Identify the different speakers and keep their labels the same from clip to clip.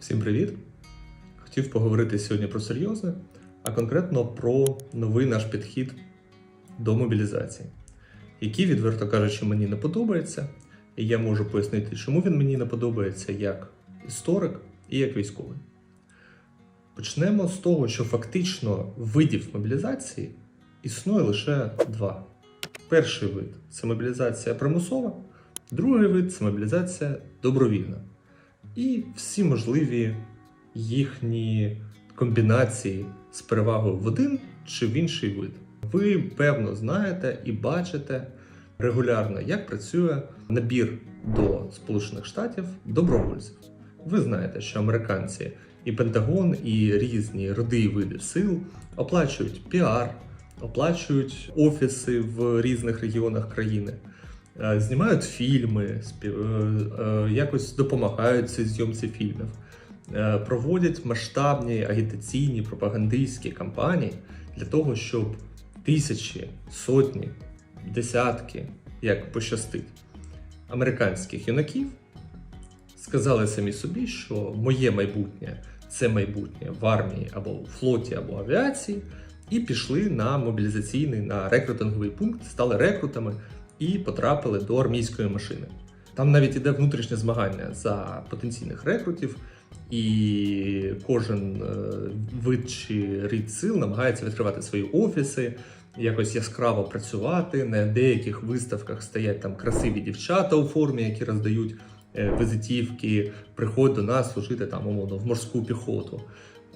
Speaker 1: Всім привіт! Хотів поговорити сьогодні про серйозне, а конкретно про новий наш підхід до мобілізації, який, відверто кажучи, мені не подобається, і я можу пояснити, чому він мені не подобається як історик і як військовий. Почнемо з того, що фактично видів мобілізації існує лише два. Перший вид це мобілізація примусова, другий вид це мобілізація добровільна і всі можливі їхні комбінації з перевагою в один чи в інший вид. Ви певно знаєте і бачите регулярно, як працює набір до Сполучених Штатів добровольців. Ви знаєте, що американці і Пентагон, і різні роди і види сил оплачують піар, оплачують офіси в різних регіонах країни знімають фільми, е, е, якось допомагають цій зйомці фільмів, е, проводять масштабні агітаційні пропагандистські кампанії для того, щоб тисячі, сотні, десятки, як пощастить, американських юнаків сказали самі собі, що моє майбутнє це майбутнє в армії або у флоті, або авіації, і пішли на мобілізаційний, на рекрутинговий пункт, стали рекрутами і потрапили до армійської машини. Там навіть іде внутрішнє змагання за потенційних рекрутів, і кожен е, вид чи рід сил намагається відкривати свої офіси, якось яскраво працювати. На деяких виставках стоять там красиві дівчата у формі, які роздають е, візитівки, приходь до нас служити там умовно в морську піхоту.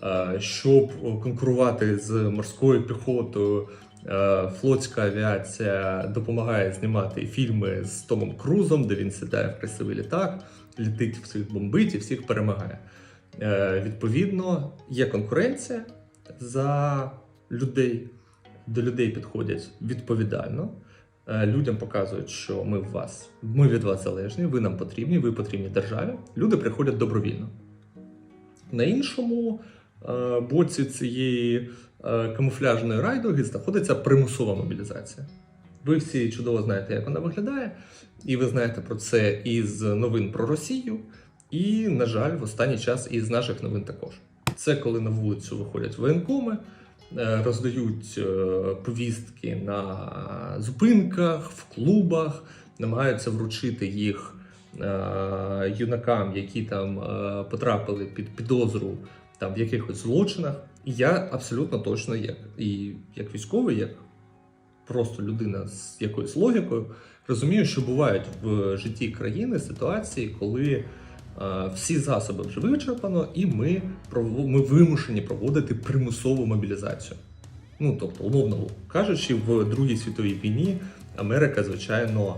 Speaker 1: Е, Щоб конкурувати з морською піхотою, Флотська авіація допомагає знімати фільми з Томом Крузом, де він сідає в красивий літак, літить всіх бомбить і всіх перемагає. Е, Відповідно, є конкуренція за людей. До людей підходять відповідально. Е, Людям показують, що ми в вас, ми від вас залежні, ви нам потрібні, ви потрібні державі. Люди приходять добровільно. На іншому е, боці цієї е, камуфляжної райдуги знаходиться примусова мобілізація. Ви всі чудово знаєте, як вона виглядає, і ви знаєте про це із новин про Росію, і, на жаль, в останній час із наших новин також. Це коли на вулицю виходять воєнкоми, е, роздають е, повістки на зупинках, в клубах, намагаються вручити їх е, юнакам, які там е, потрапили під підозру там в якихось злочинах. Я абсолютно точно як і як військовий, як просто людина з якоюсь логікою, розумію, що бувають в житті країни ситуації, коли е, всі засоби вже вичерпано, і ми, ми вимушені проводити примусову мобілізацію. Ну тобто, умовно кажучи, в Другій світовій війні Америка, звичайно,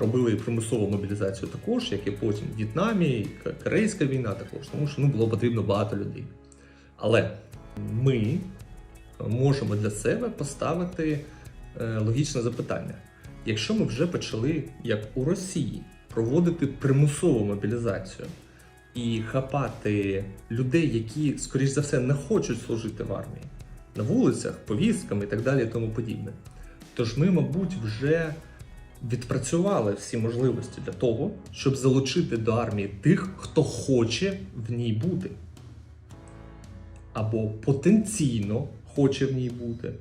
Speaker 1: робила і примусову мобілізацію також, як і потім в В'єтнамі, Корейська війна також, тому що ну, було потрібно багато людей. Але ми можемо для себе поставити е, логічне запитання. Якщо ми вже почали, як у Росії, проводити примусову мобілізацію і хапати людей, які, скоріш за все, не хочуть служити в армії на вулицях, повістками і так далі, і тому подібне. Тож ми, мабуть, вже відпрацювали всі можливості для того, щоб залучити до армії тих, хто хоче в ній бути або потенційно хоче в ній бути.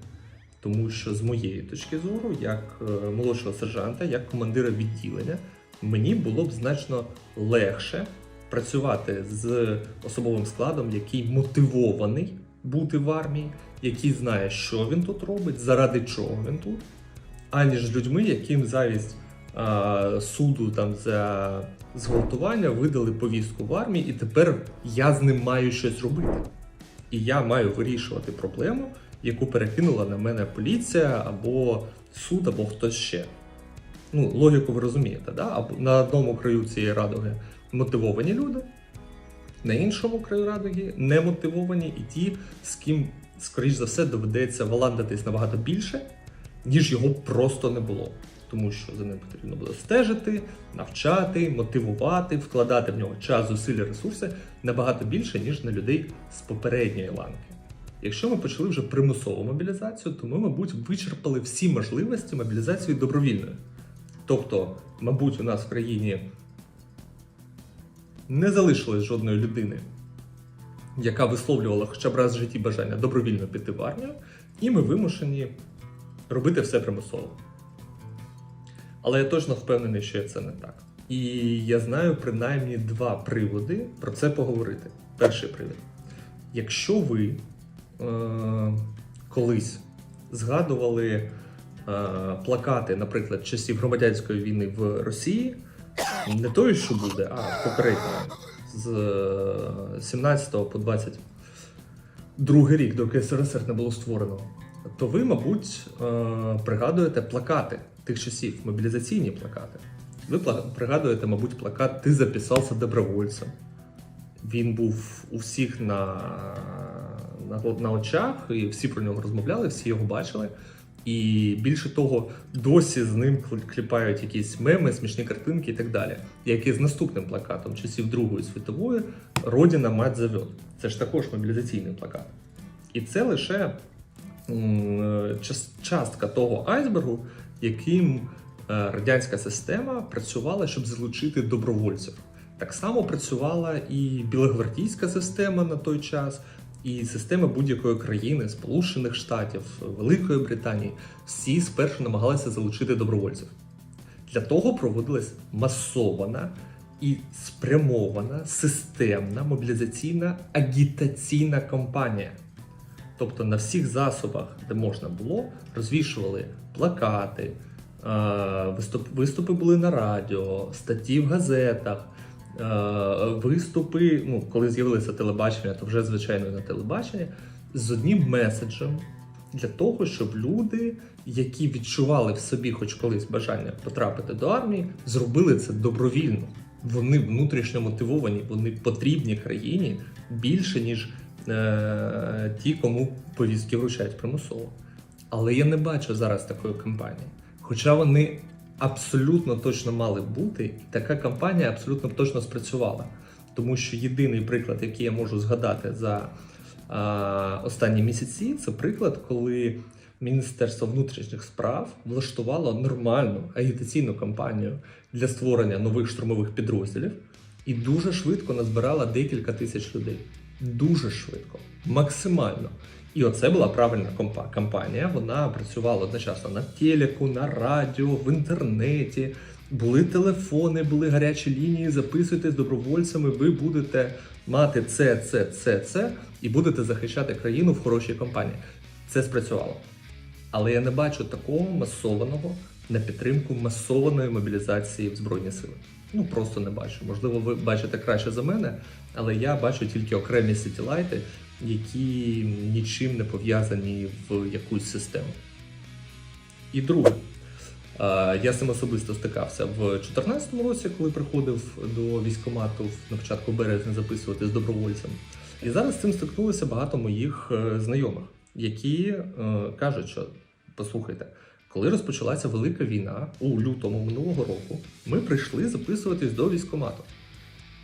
Speaker 1: Тому що з моєї точки зору, як е, молодшого сержанта, як командира відділення, мені було б значно легше працювати з особовим складом, який мотивований бути в армії, який знає, що він тут робить, заради чого він тут, аніж з людьми, яким замість а, суду там за зґвалтування видали повістку в армії, і тепер я з ним маю щось робити. І я маю вирішувати проблему, яку перекинула на мене поліція або суд, або хтось ще. Ну, логіку ви розумієте, да? На одному краю цієї радуги мотивовані люди, на іншому краю радуги немотивовані і ті, з ким, скоріш за все, доведеться валандатись набагато більше, ніж його просто не було. Тому що за ним потрібно буде стежити, навчати, мотивувати, вкладати в нього час, зусилля, ресурси набагато більше, ніж на людей з попередньої ланки. Якщо ми почали вже примусову мобілізацію, то ми, мабуть, вичерпали всі можливості мобілізації добровільної. Тобто, мабуть, у нас в країні не залишилось жодної людини, яка висловлювала хоча б раз в житті бажання добровільно піти в армію, і ми вимушені робити все примусово. Але я точно впевнений, що це не так. І я знаю принаймні два приводи про це поговорити. Перший привід. Якщо ви е, колись згадували е, плакати, наприклад, часів громадянської війни в Росії, не тої, що буде, а попередньої, з е, 17 по 22 рік, доки СРСР не було створено, то ви, мабуть, е, пригадуєте плакати тих часів, мобілізаційні плакати. Ви пригадуєте, мабуть, плакат Ти записався добровольцем. Він був у всіх на, на, на очах, і всі про нього розмовляли, всі його бачили. І більше того, досі з ним кліпають якісь меми, смішні картинки і так далі. Як і з наступним плакатом часів Другої світової Родина мать зовет. Це ж також мобілізаційний плакат. І це лише частка того айсбергу, яким е, радянська система працювала, щоб залучити добровольців. Так само працювала і білогвардійська система на той час, і система будь-якої країни, Сполучених Штатів, Великої Британії. Всі спершу намагалися залучити добровольців. Для того проводилась масована і спрямована системна мобілізаційна агітаційна кампанія. Тобто на всіх засобах, де можна було, розвішували плакати, е, виступ, виступи були на радіо, статті в газетах, е, виступи, ну, коли з'явилося телебачення, то вже звичайно на телебаченні, з одним меседжем для того, щоб люди, які відчували в собі хоч колись бажання потрапити до армії, зробили це добровільно. Вони внутрішньо мотивовані, вони потрібні країні більше, ніж е, ті, кому повістки вручають примусово. Але я не бачу зараз такої кампанії. Хоча вони абсолютно точно мали бути, і така кампанія абсолютно точно спрацювала. Тому що єдиний приклад, який я можу згадати за а, останні місяці, це приклад, коли Міністерство внутрішніх справ влаштувало нормальну агітаційну кампанію для створення нових штурмових підрозділів і дуже швидко назбирала декілька тисяч людей. Дуже швидко, максимально. І оце була правильна кампанія. Вона працювала одночасно на телеку, на радіо, в інтернеті. Були телефони, були гарячі лінії. Записуйтесь добровольцями. Ви будете мати це, це, це, це, і будете захищати країну в хорошій компанії. Це спрацювало. Але я не бачу такого масованого на підтримку масованої мобілізації в Збройні Сили. Ну просто не бачу. Можливо, ви бачите краще за мене, але я бачу тільки окремі сітілайти, які нічим не пов'язані в якусь систему. І друге, я з цим особисто стикався в 2014 році, коли приходив до військкомату на початку березня записувати з добровольцем. І зараз з цим стикнулося багато моїх е, знайомих, які е, кажуть, що послухайте, коли розпочалася велика війна у лютому минулого року, ми прийшли записуватись до військкомату.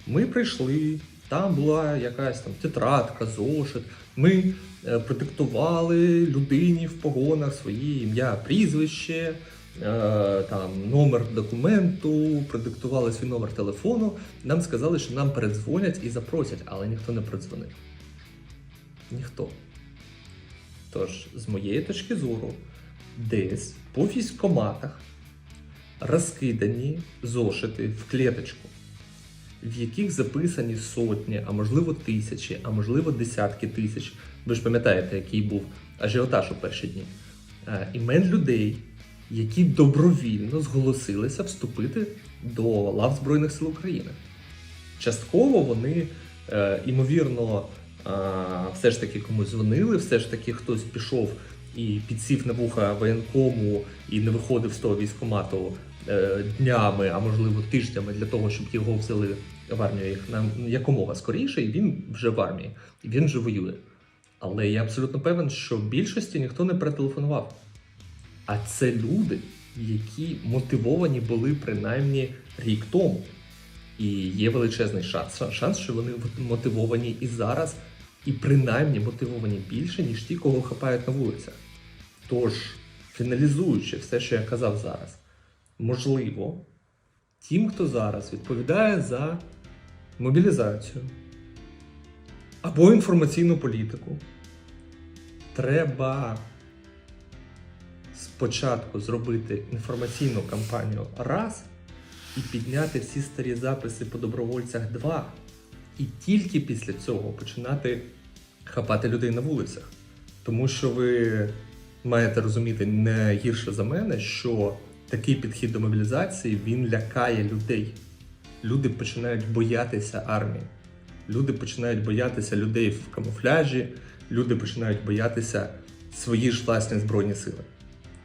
Speaker 1: Ми прийшли, там була якась там тетрадка, зошит. Ми е, продиктували людині в погонах своє ім'я, прізвище, е, там номер документу, продиктували свій номер телефону. Нам сказали, що нам передзвонять і запросять, але ніхто не передзвонив. Ніхто. Тож, з моєї точки зору, десь по військкоматах розкидані зошити в клеточку в яких записані сотні, а можливо тисячі, а можливо десятки тисяч. Ви ж пам'ятаєте, який був ажіотаж у перші дні. Е, Імен людей, які добровільно зголосилися вступити до лав Збройних сил України. Частково вони, е, імовірно, е, все ж таки комусь дзвонили, все ж таки хтось пішов і підсів на вуха воєнкому і не виходив з того військкомату е, днями, а можливо тижнями для того, щоб його взяли в армію їх нам якомога скоріше, і він вже в армії, і він вже воює. Але я абсолютно певен, що більшості ніхто не перетелефонував. А це люди, які мотивовані були принаймні рік тому. І є величезний шанс, шанс, що вони мотивовані і зараз, і принаймні мотивовані більше, ніж ті, кого хапають на вулицях. Тож, фіналізуючи все, що я казав зараз, можливо, тим, хто зараз відповідає за мобілізацію, або інформаційну політику, треба спочатку зробити інформаційну кампанію раз і підняти всі старі записи по добровольцях два. І тільки після цього починати хапати людей на вулицях. Тому що ви маєте розуміти не гірше за мене, що такий підхід до мобілізації він лякає людей. Люди починають боятися армії. Люди починають боятися людей в камуфляжі, люди починають боятися свої ж власні збройні сили.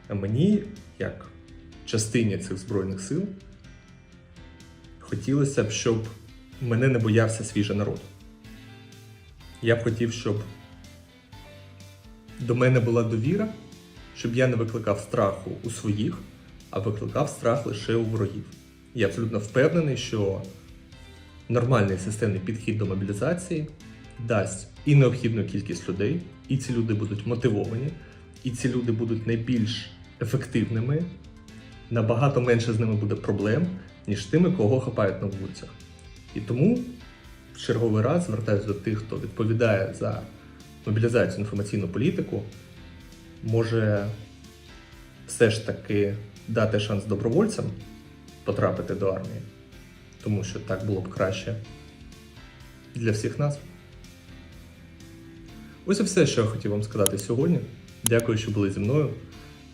Speaker 1: А мені, як частині цих збройних сил, хотілося б, щоб мене не боявся свіжий народ. Я б хотів, щоб до мене була довіра, щоб я не викликав страху у своїх, а викликав страх лише у ворогів. Я абсолютно впевнений, що нормальний системний підхід до мобілізації дасть і необхідну кількість людей, і ці люди будуть мотивовані, і ці люди будуть найбільш ефективними, набагато менше з ними буде проблем, ніж тими, кого хапають на вулицях. І тому в черговий раз звертаюся до тих, хто відповідає за мобілізацію інформаційну політику, може все ж таки дати шанс добровольцям потрапити до армії, тому що так було б краще для всіх нас. Ось і все, що я хотів вам сказати сьогодні. Дякую, що були зі мною.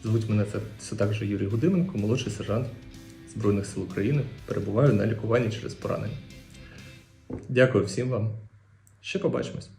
Speaker 1: Звуть мене це все так Юрій Гудименко, молодший сержант Збройних сил України. Перебуваю на лікуванні через поранення. Дякую всім вам. Ще побачимось.